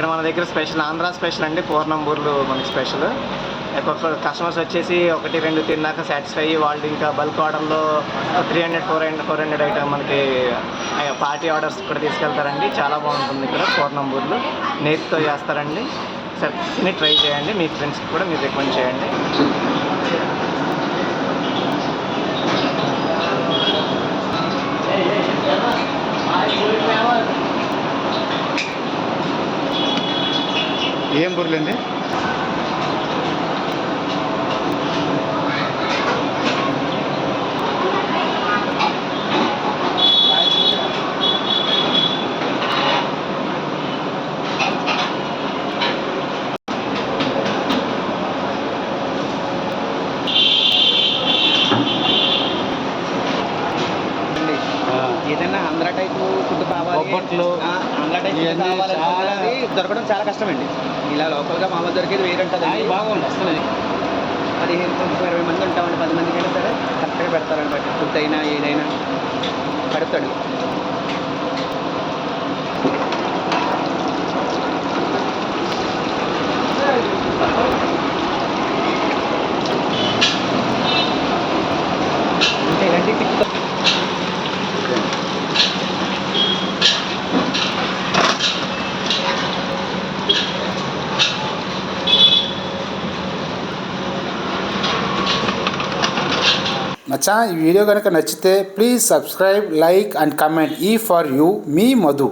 ఇక్కడ మన దగ్గర స్పెషల్ ఆంధ్ర స్పెషల్ అండి పూర్ణంబూర్లు మనకి స్పెషల్. ఒక్కొక్క కస్టమర్స్ వచ్చేసి ఒకటి రెండు తిన్నాక సాటిస్ఫై అయ్యి వాళ్ళు ఇంకా బల్క్ ఆర్డర్లో three hundred four hundred four hundred item మనకి పార్టీ ఆర్డర్స్ కూడా తీసుకెళ్తారండి. చాలా బాగుంటుంది ఇక్కడ పూర్ణంబూర్లు. నేతితో చేస్తారండి. సరే ట్రై చేయండి. మీ ఫ్రెండ్స్కి కూడా మీరు రికమెండ్ చేయండి. ఏం బుర్రలండి ఏదైనా ఆంధ్ర టైప్ ఫుడ్ కావాలి. ఆంధ్ర టైప్ కావాలనుకున్నది దొరకడం చాలా కష్టమండి. ఇలా లోకల్గా మామూలు దొరికేది వేరే ఉంటుంది బాగుంది వస్తున్నది పదిహేను కొంచెం ఇరవై మంది ఉంటామండి పది మందికి అయినా సరే కరెక్ట్గా పెడతారండి బట్టి ఫుడ్ అయినా ఏదైనా పెడతాడు ఇంకా ఇలాంటి టిప్ మచ్చా ఈ వీడియో కనుక నచ్చితే please subscribe like and comment ఈ ఫర్ యూ మీ మధు